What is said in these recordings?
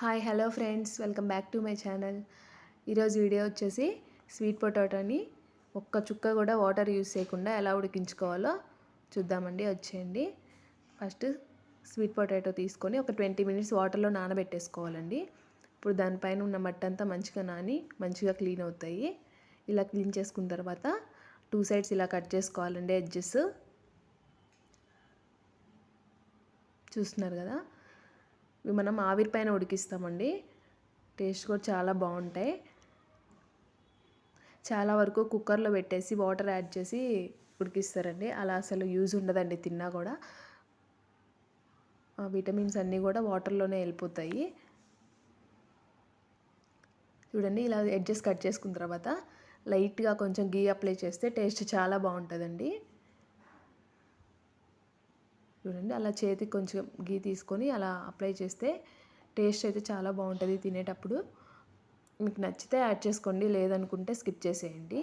Hi hello friends. Welcome back to my channel. ఈరోజు video వచ్చేసి sweet పొటాటోని ఒక్క చుక్క కూడా వాటర్ యూస్ చేయకుండా ఎలా ఉడికించుకోవాలో చూద్దామండి. వచ్చేయండి. ఫస్ట్ స్వీట్ పొటాటో తీసుకొని ఒక ట్వంటీ మినిట్స్ వాటర్లో నానబెట్టేసుకోవాలండి. ఇప్పుడు దానిపైన ఉన్న మట్టి అంతా మంచిగా నాని మంచిగా క్లీన్ అవుతాయి. ఇలా క్లీన్ చేసుకున్న తర్వాత టూ సైడ్స్ ఇలా కట్ చేసుకోవాలండి ఎడ్జెస్. చూస్తున్నారు కదా? ఇవి మనం ఆవిరి పైన ఉడికిస్తామండి. టేస్ట్ కూడా చాలా బాగుంటాయి. చాలా వరకు కుక్కర్లో పెట్టేసి వాటర్ యాడ్ చేసి ఉడికిస్తారండి. అలా అసలు యూజ్ ఉండదండి తిన్నా కూడా. విటమిన్స్ అన్నీ కూడా వాటర్లోనే వెళ్ళిపోతాయి. చూడండి ఇలా ఎడ్జెస్ కట్ చేసుకున్న తర్వాత లైట్గా కొంచెం గీ అప్లై చేస్తే టేస్ట్ చాలా బాగుంటుందండి. చూడండి. అలా చేతికి కొంచెం గీ తీసుకొని అలా అప్లై చేస్తే టేస్ట్ అయితే చాలా బాగుంటుంది తినేటప్పుడు. మీకు నచ్చితే యాడ్ చేసుకోండి లేదనుకుంటే స్కిప్ చేసేయండి.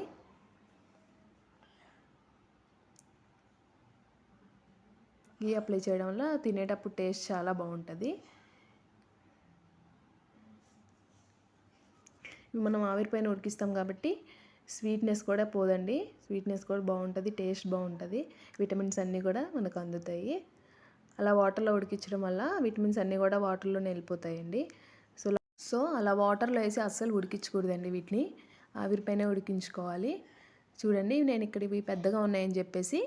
గీ అప్లై చేయడం వల్ల తినేటప్పుడు టేస్ట్ చాలా బాగుంటుంది. మనం ఆవిరిపైన ఉడికిస్తాం కాబట్టి స్వీట్నెస్ కూడా పోదండి. స్వీట్నెస్ కూడా బాగుంటుంది టేస్ట్ బాగుంటుంది. విటమిన్స్ అన్నీ కూడా మనకు అందుతాయి. అలా వాటర్లో ఉడికించడం వల్ల విటమిన్స్ అన్నీ కూడా వాటర్లోనే వెళ్ళిపోతాయండి. సో సో అలా వాటర్లో వేసి అస్సలు ఉడికించకూడదండి వీటిని. ఆవిరిపైన ఉడికించుకోవాలి. చూడండి నేను ఇక్కడ ఇవి పెద్దగా ఉన్నాయని చెప్పేసి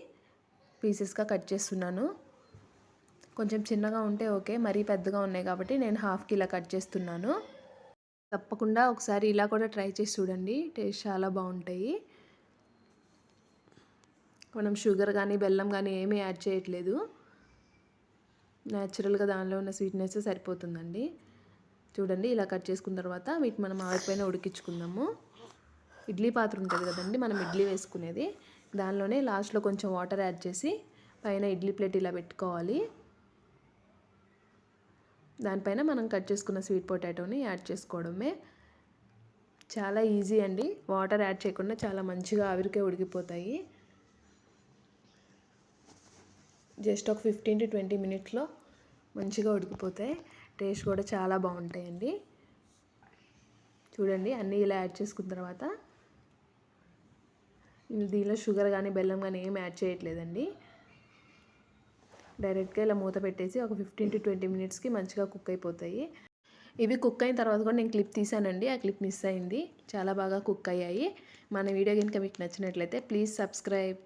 పీసెస్గా కట్ చేస్తున్నాను. కొంచెం చిన్నగా ఉంటే ఓకే మరీ పెద్దగా ఉన్నాయి కాబట్టి నేను హాఫ్కి ఇలా కట్ చేస్తున్నాను. తప్పకుండా ఒకసారి ఇలా కూడా ట్రై చేసి చూడండి. టేస్ట్ చాలా బాగుంటాయి. మనం షుగర్ కానీ బెల్లం కానీ ఏమీ యాడ్ చేయట్లేదు. న్యాచురల్గా దానిలో ఉన్న స్వీట్నెస్ సరిపోతుందండి. చూడండి ఇలా కట్ చేసుకున్న తర్వాత వీటి మనం ఆవిరిపైన ఉడికించుకుందాము. ఇడ్లీ పాత్ర ఉంటుంది కదండి మనం ఇడ్లీ వేసుకునేది. దానిలోనే లాస్ట్లో కొంచెం వాటర్ యాడ్ చేసి పైన ఇడ్లీ ప్లేట్ ఇలా పెట్టుకోవాలి. దానిపైన మనం కట్ చేసుకున్న స్వీట్ పొటాటోని యాడ్ చేసుకోవడమే చాలా ఈజీ అండి. వాటర్ యాడ్ చేయకుండా చాలా మంచిగా ఆవిరికే ఉడికిపోతాయి. జస్ట్ ఒక ఫిఫ్టీన్ టు ట్వంటీ మినిట్స్లో మంచిగా ఉడికిపోతాయి. టేస్ట్ కూడా చాలా బాగుంటాయండి. చూడండి అన్నీ ఇలా యాడ్ చేసుకున్న తర్వాత దీనిలో షుగర్ కానీ బెల్లం కానీ ఏం యాడ్ చేయట్లేదండి. డైరెక్ట్గా ఇలా మూత పెట్టేసి ఒక ఫిఫ్టీన్ టు ట్వంటీ మినిట్స్కి మంచిగా కుక్ అయిపోతాయి. ఇవి కుక్ అయిన తర్వాత కూడా నేను క్లిప్ తీసానండి. ఆ క్లిప్ మిస్ అయింది. చాలా బాగా కుక్ అయ్యాయి. మన వీడియో కనుక మీకు నచ్చినట్లయితే ప్లీజ్ సబ్స్క్రైబ్.